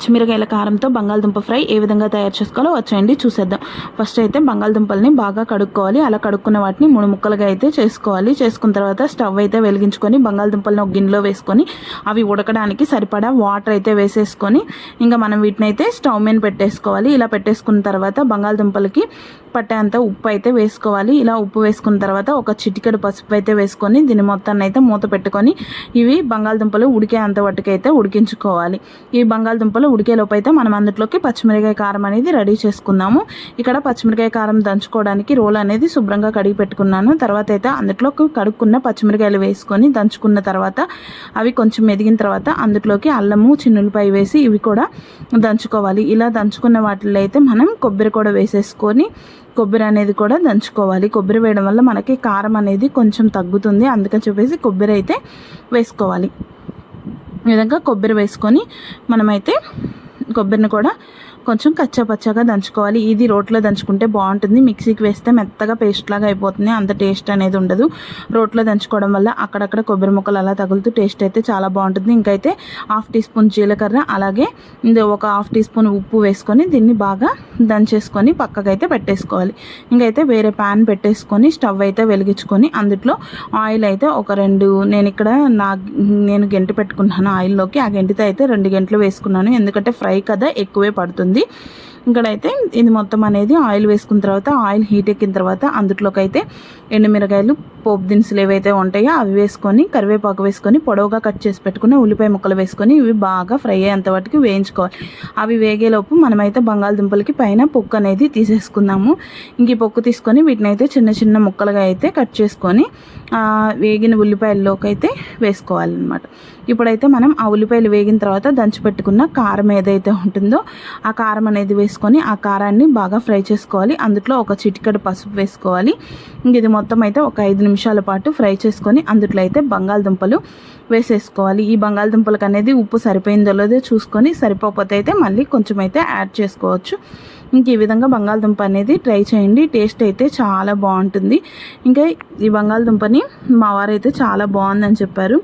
పచ్చిమిరకాయల కారంతో బంగాళదుంప ఫ్రై ఏ విధంగా తయారు చేసుకోవాలో వచ్చేయండి చూసేద్దాం. ఫస్ట్ అయితే బంగాళదుంపల్ని బాగా కడుక్కోవాలి. అలా కడుక్కున్న వాటిని మూడు ముక్కలుగా అయితే చేసుకోవాలి. చేసుకున్న తర్వాత స్టవ్ అయితే వెలిగించుకొని బంగాళదుంపలను ఒక గిన్నెలో వేసుకొని అవి ఉడకడానికి సరిపడా వాటర్ అయితే వేసేసుకొని ఇంకా మనం వీటిని అయితే స్టవ్ మీద పెట్టేసుకోవాలి. ఇలా పెట్టేసుకున్న తర్వాత బంగాళదుంపలకి పట్టేంత ఉప్పు అయితే వేసుకోవాలి. ఇలా ఉప్పు వేసుకున్న తర్వాత ఒక చిటికెడు పసుపు అయితే వేసుకొని దీని మొత్తాన్ని అయితే మూత పెట్టుకొని ఇవి బంగాళదుంపలు ఉడికేంత వట్టుకైతే ఉడికించుకోవాలి. ఈ బంగాళదుంపలు ఉడికేలోపు అయితే మనం అందులోకి పచ్చిమిరకాయ కారం అనేది రెడీ చేసుకుందాము. ఇక్కడ పచ్చిమిరకాయ కారం దంచుకోవడానికి రోల్ అనేది శుభ్రంగా కడిగి పెట్టుకున్నాను. తర్వాత అయితే అందులోకి కడుక్కున్న పచ్చిమిరకాయలు వేసుకొని దంచుకున్న తర్వాత అవి కొంచెం మెదిగిన తర్వాత అందులోకి అల్లము చిన్నులపై వేసి ఇవి కూడా దంచుకోవాలి. ఇలా దంచుకున్న వాటిల్లో అయితే మనం కొబ్బరి కూడా వేసేసుకొని కొబ్బరి అనేది కూడా దంచుకోవాలి. కొబ్బరి వేయడం వల్ల మనకి కారం అనేది కొంచెం తగ్గుతుంది. అందుకని చెప్పేసి కొబ్బరి అయితే వేసుకోవాలి. ఈ విధంగా కొబ్బరి వేసుకొని మనమైతే కొబ్బరిని కూడా కొంచెం కచ్చాపచ్చాగా దంచుకోవాలి. ఇది రోట్లో దంచుకుంటే బాగుంటుంది. మిక్సీకి వేస్తే మెత్తగా పేస్ట్ లాగా అయిపోతుంది. అంత టేస్ట్ అనేది ఉండదు. రోట్లో దంచుకోవడం వల్ల అక్కడక్కడ కొబ్బరి ముక్కలు అలా తగులుతూ టేస్ట్ అయితే చాలా బాగుంటుంది. ఇంకైతే హాఫ్ టీ స్పూన్ జీలకర్ర అలాగే ఇది ఒక హాఫ్ టీ స్పూన్ ఉప్పు వేసుకొని దీన్ని బాగా దంచేసుకొని పక్కకైతే పెట్టేసుకోవాలి. ఇంకైతే వేరే ప్యాన్ పెట్టేసుకొని స్టవ్ అయితే వెలిగించుకొని అందులో ఆయిల్ అయితే ఒక రెండు నేను ఇక్కడ నా నేను గంటి పెట్టుకున్నాను ఆయిల్లోకి. ఆ గంటితో అయితే రెండు గంటలు వేసుకున్నాను. ఎందుకంటే ఫ్రై కదా ఎక్కువే పడుతుంది. ఉంటుంది ఇక్కడైతే ఇది మొత్తం అనేది ఆయిల్ వేసుకున్న తర్వాత ఆయిల్ హీట్ ఎక్కిన తర్వాత అందులోకి అయితే ఎండుమిరకాయలు పోపు దినుసులు ఏవైతే ఉంటాయో అవి వేసుకొని కరివేపాకు వేసుకొని పొడవుగా కట్ చేసి పెట్టుకుని ఉల్లిపాయ ముక్కలు వేసుకొని ఇవి బాగా ఫ్రై అయ్యేంత వాటికి వేయించుకోవాలి. అవి వేగేలోపు మనమైతే బంగాళదుంపలకి పైన పొక్కు అనేది తీసేసుకుందాము. ఇంక ఈ పొక్కు తీసుకొని వీటిని అయితే చిన్న చిన్న ముక్కలుగా అయితే కట్ చేసుకొని వేగిన ఉల్లిపాయల్లోకి అయితే వేసుకోవాలన్నమాట. ఇప్పుడైతే మనం ఆ ఉల్లిపాయలు వేగిన తర్వాత దంచి పెట్టుకున్న కారం ఏదైతే ఉంటుందో ఆ కారం అనేది వేసి వేసుకొని ఆ కారాన్ని బాగా ఫ్రై చేసుకోవాలి. అందులో ఒక చిటికెడు పసుపు వేసుకోవాలి. ఇంక ఇది మొత్తం అయితే ఒక ఐదు నిమిషాల పాటు ఫ్రై చేసుకొని అందులో అయితే బంగాళదుంపలు వేసేసుకోవాలి. ఈ బంగాళదుంపలకు అనేది ఉప్పు సరిపోయిందో లేదో చూసుకొని సరిపోకపోతే అయితే మళ్ళీ కొంచెం అయితే యాడ్ చేసుకోవచ్చు. ఇంక ఈ విధంగా బంగాళదుంప అనేది ట్రై చేయండి. టేస్ట్ అయితే చాలా బాగుంటుంది. ఇంకా ఈ బంగాళదుంపని మా వారైతే చాలా బాగుందని చెప్పారు.